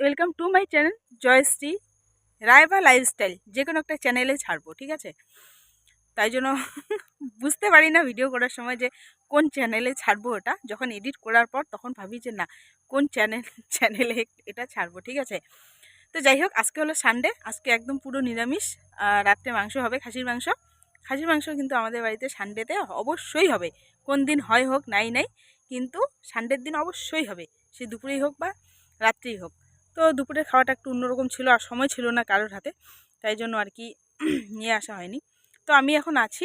Welcome to my channel Jayashree Raiba lifestyle যে কোনো একটা চ্যানেলে ছাড়বো, ঠিক আছে? তাই জন্য বুঝতে পারি না ভিডিও করার সময় যে কোন চ্যানেলে ছাড়বো ওটা। যখন এডিট করার পর তখন ভাবি যে না, কোন চ্যানেল চ্যানেলে এটা ছাড়বো, ঠিক আছে? তো যাই হোক, আজকে হলো সানডে আজকে একদম পুরো নিরামিষ। রাত্রে মাংস হবে, খাসির মাংস। খাসির মাংস কিন্তু আমাদের বাড়িতে সানডেতে অবশ্যই হবে। কোন দিন হয় হোক, নাই নাই, কিন্তু সানডের দিন অবশ্যই হবে। সে দুপুরেই হোক বা রাত্রেই হোক। তো দুপুরের খাওয়াটা একটু অন্যরকম ছিল আর সময় ছিল না কারোর হাতে, তাই জন্য আর কি নিয়ে আসা হয়নি। তো আমি এখন আছি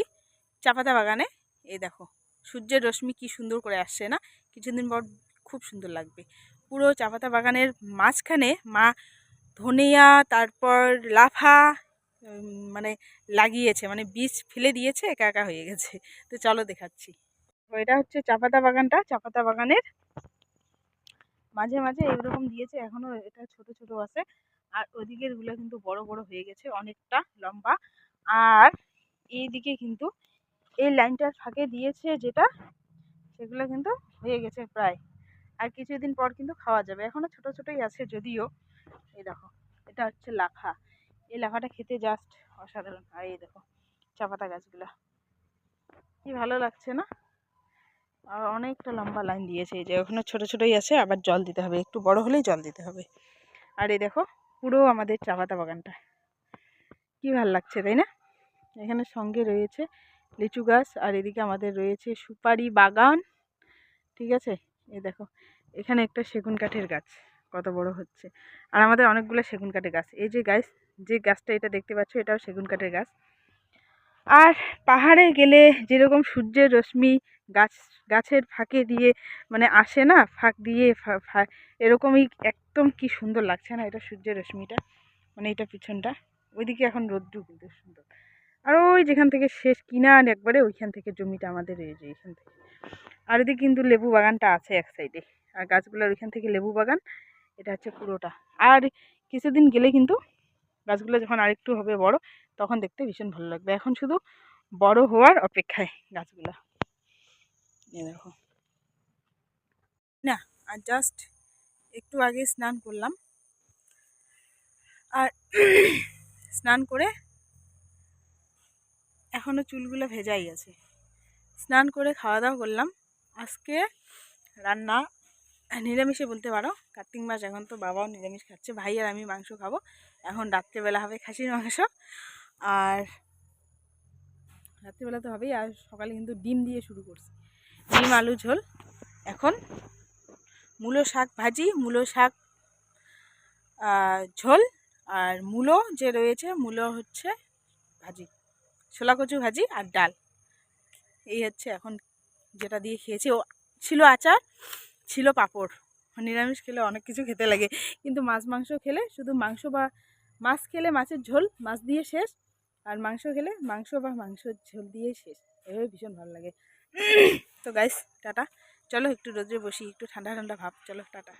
চাপাতা বাগানে, এই দেখো, সূর্যের রশ্মি কি সুন্দর করে আসছে না? কিছুদিন পর খুব সুন্দর লাগবে। পুরো চাপাতা বাগানের মাঝখানে মা ধনিয়া, তারপর লাফা মানে লাগিয়েছে মানে বীজ ফেলে দিয়েছে, একা একা হয়ে গেছে। তো চলো দেখাচ্ছি। এটা হচ্ছে চাপাতা বাগানটা, চাপাতা বাগানের মাঝে মাঝে এরকম দিয়েছে, এখনও এটা ছোট ছোট আছে। আর ওদিকেরগুলো কিন্তু বড় বড় হয়ে গেছে, অনেকটা লম্বা। আর এইদিকে কিন্তু এই লাইনটার ফাঁকে দিয়েছে যেটা, সেগুলো কিন্তু হয়ে গেছে প্রায়। আর কিছুদিন পর কিন্তু খাওয়া যাবে। এখনও ছোট, ছোটই আছে যদিও। এই দেখো, এটা হচ্ছে লাফা। এই লাফাটা খেতে জাস্ট অসাধারণ। আর এই দেখো, চাপাতা গাছগুলা। কি ভালো লাগছে না? আর অনেকটা লম্বা লাইন দিয়েছে এই যে, ওখানে ছোট ছোটই আছে, আবার জল দিতে হবে, একটু বড় হলেই জল দিতে হবে। আর এই দেখো, পুরো আমাদের চা পাতা বাগানটা। কী ভালো লাগছে, তাই না? এখানে সঙ্গে রয়েছে লিচু গাছ, আর এদিকে আমাদের রয়েছে সুপারি বাগান, ঠিক আছে? এই দেখো, এখানে একটা সেগুন কাঠের গাছ, কত বড় হচ্ছে। আর আমাদের অনেকগুলো সেগুন কাঠের গাছ। এই যে গাছ যে গাছটা এটা দেখতে পাচ্ছ, এটাও সেগুন কাঠের গাছ। আর পাহাড়ে গেলে যেরকম সূর্যের রশ্মি গাছ, গাছের ফাঁকে দিয়ে মানে আসে না, ফাঁক দিয়ে এরকমই একদম কি সুন্দর লাগছে না এটা সূর্যের রশ্মিটা? মানে এটা পিছনটা। ওইদিকে এখন রোদ্দু কিন্তু সুন্দর। আর ওই যেখান থেকে শেষ কিনার একবারে ওইখান থেকে জমিটা আমাদের এই যে এখান থেকে। আর এদিকে কিন্তু লেবু বাগানটা আছে এক সাইডে আর গাছগুলোর ওইখান থেকে লেবু বাগান, এটা হচ্ছে পুরোটা। আর কিছুদিন গেলে কিন্তু গাছগুলো যখন আরেকটু হবে বড়, তখন দেখতে ভীষণ ভালো লাগবে। এখন শুধু বড় হওয়ার অপেক্ষায় গাছগুলো। দেখো। না, আর জাস্ট একটু আগে স্নান করলাম। আর স্নান করে এখনও চুলগুলো ভেজাই আছে। স্নান করে খাওয়া দাওয়া করলাম। আজকে রান্না নিরামিষে বলতে পারো। কার্তিক মাস এখন তো বাবাও নিরামিষ খাচ্ছে, ভাই আর আমি মাংস খাব। এখন রাত্রেবেলা হবে খাসির মাংস। আর রাত্রিবেলা তো হবেই, আর সকালে কিন্তু ডিম দিয়ে শুরু করছি। ডিম, আলু, ঝোল। এখন মূলো, শাক ভাজি, মূলো, শাক ঝোল। আর মূলো যে রয়েছে, মূলো হচ্ছে ভাজি ছোলা কচু ভাজি আর ডাল। এই হচ্ছে এখন যেটা দিয়ে খেয়েছি। ও ছিল আচার ছিল পাঁপড়। নিরামিষ খেলে অনেক কিছু খেতে লাগে। কিন্তু মাছ, মাংস খেলে শুধু মাংস বা মাছ খেলে মাছের ঝোল, মাছ দিয়ে শেষ। আর মাংস খেলে মাংস বা মাংসের ঝোল দিয়ে শেষ। এভাবে ভীষণ ভালো লাগে। তো গাইস টাটা। চলো একটু রোদ্রে বসি, একটু ঠান্ডা ঠান্ডা ভাব। চলো, টাটা।